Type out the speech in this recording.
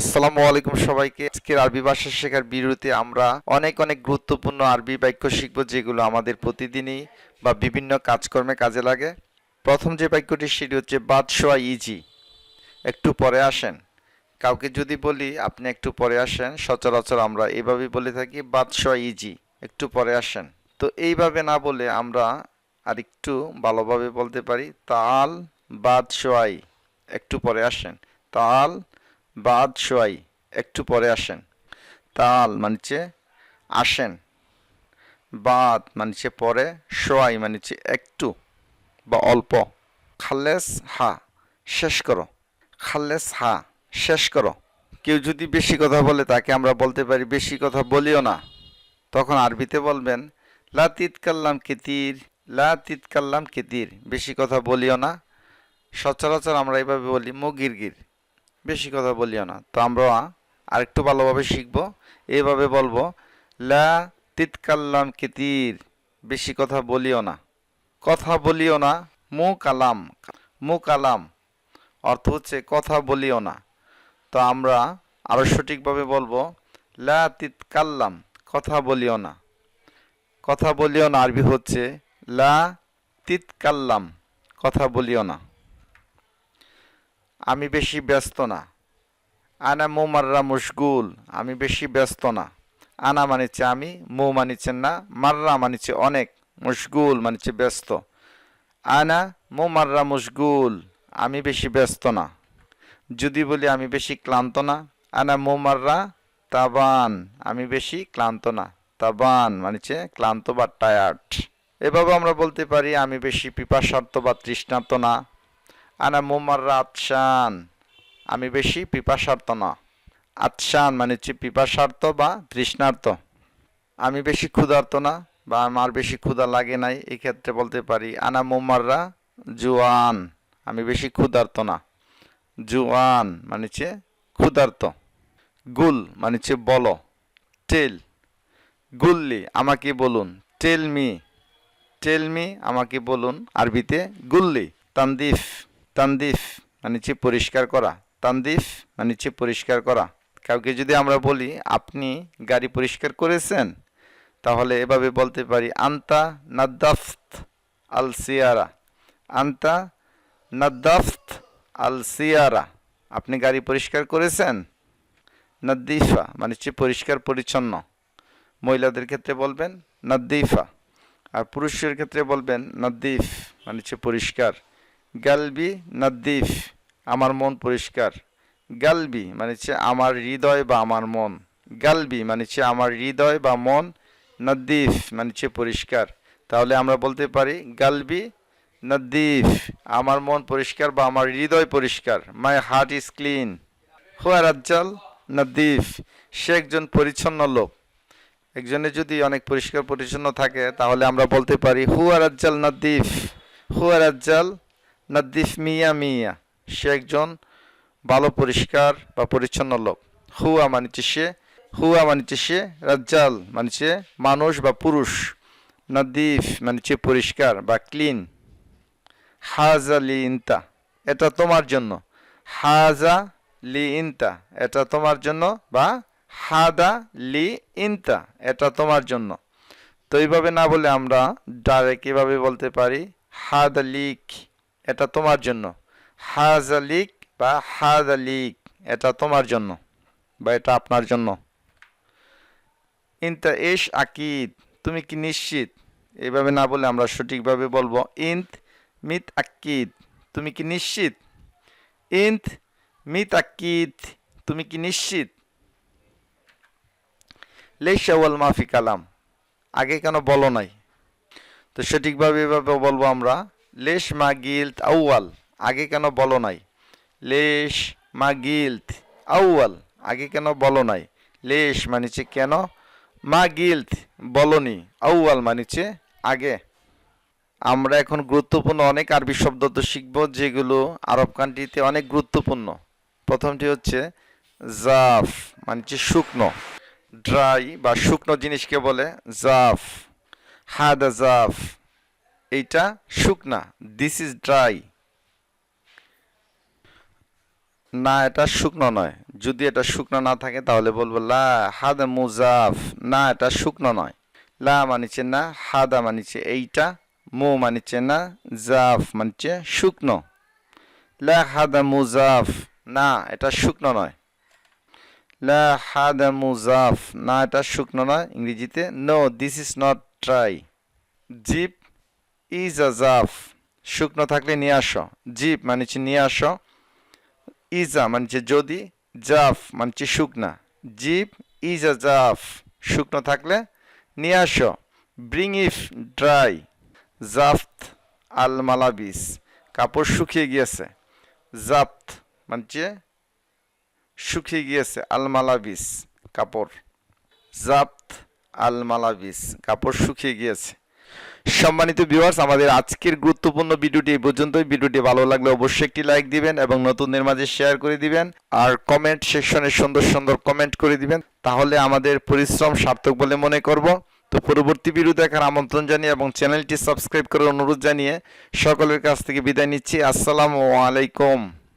আসসালামু আলাইকুম সবাইকে। আজকের আরবি ভাষা শেখার বিরতিতে আমরা অনেক অনেক গুরুত্বপূর্ণ আরবি বাক্য শিখব যেগুলো আমাদের প্রতিদিনই বা বিভিন্ন কাজকর্মে কাজে লাগে। প্রথম যে বাক্যটি সেটি হচ্ছে বাদশোয়া ইজি। একটু পরে আসেন। কাউকে যদি বলি, আপনি একটু পরে আসেন। সচরাচর আমরা এভাবেই বলে থাকি বাদশোয়া ইজি। একটু পরে আসেন। তো এইভাবে না বলে আমরা আরেকটু ভালোভাবে বলতে পারি, তাল বাদশোয়াই একটু পরে আসেন। তাল বাদ শোয়াই একটু পরে আসেন। তাল মানছে আসেন। বাদ মানছে পরে শোয়াই মানছে একটু বা অল্প। খালেস হা, শেষ করো। খালেস হা, শেষ করো। কেউ যদি বেশি কথা বলে তাকে আমরা বলতে পারি, বেশি কথা বলিও না। তখন আরবিতে বলবেন, লা তিত কাল্লাম কেতির, লা তিত কাল্লাম কেতির। বেশি কথা বলিও না। সচরাচর আমরা এভাবে বলি, মুগিরগির। বেশি কথা বলিও না। তো আমরা আরেকটু ভালোভাবে শিখব। এভাবে বলব, লা তিতকাল্লাম কিতির, বেশি কথা বলিও না। কথা বলিও না মু কালাম মু কালাম অর্থ হচ্ছে কথা বলিও না। তো আমরা আরও সঠিকভাবে বলব, লা তিতকাল্লাম, কথা বলিও না। কথা বলিও না আরবি হচ্ছে, লা তিতকাল্লাম, কথা বলিও না। আমি বেশি ব্যস্ত না। আনা মোমাররা মুশগুল, আমি বেশি ব্যস্ত না। আনা মানিছে আমি, মো মানিছে না, মাররা মানিছে অনেক, মুশগুল মানিছে ব্যস্ত। আনা মো মাররা মুশগুল, আমি বেশি ব্যস্ত না। যদি বলি আমি বেশি ক্লান্ত না, আনা মো মাররা তাবান, আমি বেশি ক্লান্ত না। তাবান মানিছে ক্লান্ত বা টায়ার্ড। এভাবে আমরা বলতে পারি আমি বেশি পিপাসার্থ বা তৃষ্ণার্ত না। আনা মোমাররা আতশান। আমি বেশি পিপাসার্থ না। আতশান মানে হচ্ছে পিপাসার্থ বা তৃষ্ণার্থ। আমি বেশি ক্ষুধার্ত না বা আমার বেশি ক্ষুধা লাগে নাই এক্ষেত্রে বলতে পারি আনা মোমাররা জুয়ান। আমি বেশি ক্ষুধার্ত না। জুয়ান মানে হচ্ছে ক্ষুধার্ত গুল মানে হচ্ছে বলো। টেল। গুল্লি, আমাকে বলুন। Tell me. টেল মি, আমাকে বলুন। আরবিতে গুল্লি, তানদিফ। তানদিফ মানে হচ্ছে পরিষ্কার করা। তানদিফ মানে হচ্ছে পরিষ্কার করা। কাউকে যদি আমরা বলি, আপনি গাড়ি পরিষ্কার করেছেন? তাহলে এভাবে বলতে পারি, আন্তা নাদ্দাফত আল সিয়ারা আন্তা নাদ্দাফত আল সিয়ারা আপনি গাড়ি পরিষ্কার করেছেন? নাদ্দিফা মানে হচ্ছে পরিষ্কার পরিচ্ছন্ন। মহিলাদের ক্ষেত্রে বলবেন, নাদ্দিফা। আর পুরুষের ক্ষেত্রে বলবেন, নাদ্দিফ মানে হচ্ছে পরিষ্কার। গালবি নাদ্দিফ, আমার মন পরিষ্কার। গালবি মানে হচ্ছে আমার হৃদয় বা আমার মন। গালবি মানে হচ্ছে আমার হৃদয় বা মন। নদ্দিফ মানে হচ্ছে পরিষ্কার। তাহলে আমরা বলতে পারি, গালবি নদ্দিফ, আমার মন পরিষ্কার বা আমার হৃদয় পরিষ্কার। মাই হার্ট ইজ ক্লিন হুয়া রাজ্জাল নদ্দিফ, সে একজন পরিচ্ছন্ন লোক। একজনের যদি অনেক পরিষ্কার পরিচ্ছন্ন থাকে, তাহলে আমরা বলতে পারি, হুয়া রাজ্জাল নদ্দিফ। হুয়া রাজ্জাল নাদ্দিফ মিয়া মিয়া, সে একজন ভালো, পরিষ্কার বা পরিচ্ছন্ন লোক। হুয়া মানিছে সে, হুয়া মানিছে সে, রাজ্জাল মানিছে মানুষ বা পুরুষ। নাদ্দিফ মানিছে পরিষ্কার বা ক্লিন। হাজা লি ইনতা, এটা তোমার জন্য। হাজা লি ইনতা, এটা তোমার জন্য বা হাদা লি ইনতা, এটা তোমার জন্য। তো এইভাবে না বলে আমরা ডাইরেক্ট এভাবে বলতে পারি, হাদা লিক। এটা তোমার জন্য। হাজালিক বা হাজালিক এটা তোমার জন্য বা এটা আপনার জন্য। ইনতা এস আকিদ, তুমি কি নিশ্চিত? এইভাবে না বলে আমরা সঠিকভাবে বলব। ইন্ত মিত আকিদ, তুমি কি নিশ্চিত? ইন্ত মিত আকিদ, তুমি কি নিশ্চিত? লেশাওয়াল মাফি কালাম। আগে কেন বলো নাই? তো সঠিকভাবে এভাবে বলব আমরা। লেশ মা গিল্ট আউয়াল। আগে কেন বলো নাই? লেশ মা গিল্ট আউয়াল। আগে কেন বলো নাই? লেশ মানিছে কেন? মা গিল্ট বলনি। আউয়াল মানিছে আগে। আমরা এখন গুরুত্বপূর্ণ অনেক আরবি শব্দ তো শিখব, যেগুলো আরব কান্ট্রিতে অনেক গুরুত্বপূর্ণ। প্রথমটি হচ্ছে জাফ মানছে শুকনো। ড্রাই বা শুকনো জিনিসকে বলে জাফ। হাদা জাফ। এইটা শুকনা দিস ইজ ড্রাই না, এটা শুকনো নয়। যদি এটা শুকনো না থাকে, তাহলে বলব, লা হাদা মুজাফ। না, এটা শুকনো নয়। লা মানিছে না, হাদা মানিছে এইটা মু মানিছে না, জাফ মানিছে শুকনো। লা হাদা মুজাফ। না, এটা শুকনো নয়। লা হাদা মুজাফ। না, এটা শুকনো নয়। ইংরেজিতে no this is not dry zip ইজ আ জাফ শুকনো থাকলে নিয়ে আসো। জিপ মানেছে নিয়ে আসো। ইজা মানছে যদি জাফ মানছে শুকনা। জিপ ইজ আ জাফ শুকনো থাকলে নিয়ে আসো। ব্রিং ইফ ড্রাই জাফত আল মালাবিস কাপড় শুকিয়ে গিয়েছে। জাফত মানছে শুকিয়ে গিয়েছে। আল মালাবিস কাপড়। জাফত আল মালাবিস কাপড় শুকিয়ে গিয়েছে। সম্মানিত ভিউয়ার্স আমাদের আজকের গুরুত্বপূর্ণ ভিডিওটি এই পর্যন্তই। ভিডিওটি ভালো লাগলে অবশ্যই একটি লাইক দিবেন এবং নতুনদের মাঝে শেয়ার করে দিবেন। আর কমেন্ট সেকশনে সুন্দর সুন্দর কমেন্ট করে দিবেন। তাহলে আমাদের পরিশ্রম সার্থক বলে মনে করব। তো পরবর্তী ভিডিও দেখার আমন্ত্রণ জানিয়ে এবং চ্যানেলটি সাবস্ক্রাইব করার অনুরোধ জানিয়ে সকলের কাছ থেকে বিদায় নিচ্ছি। আসসালামু আলাইকুম।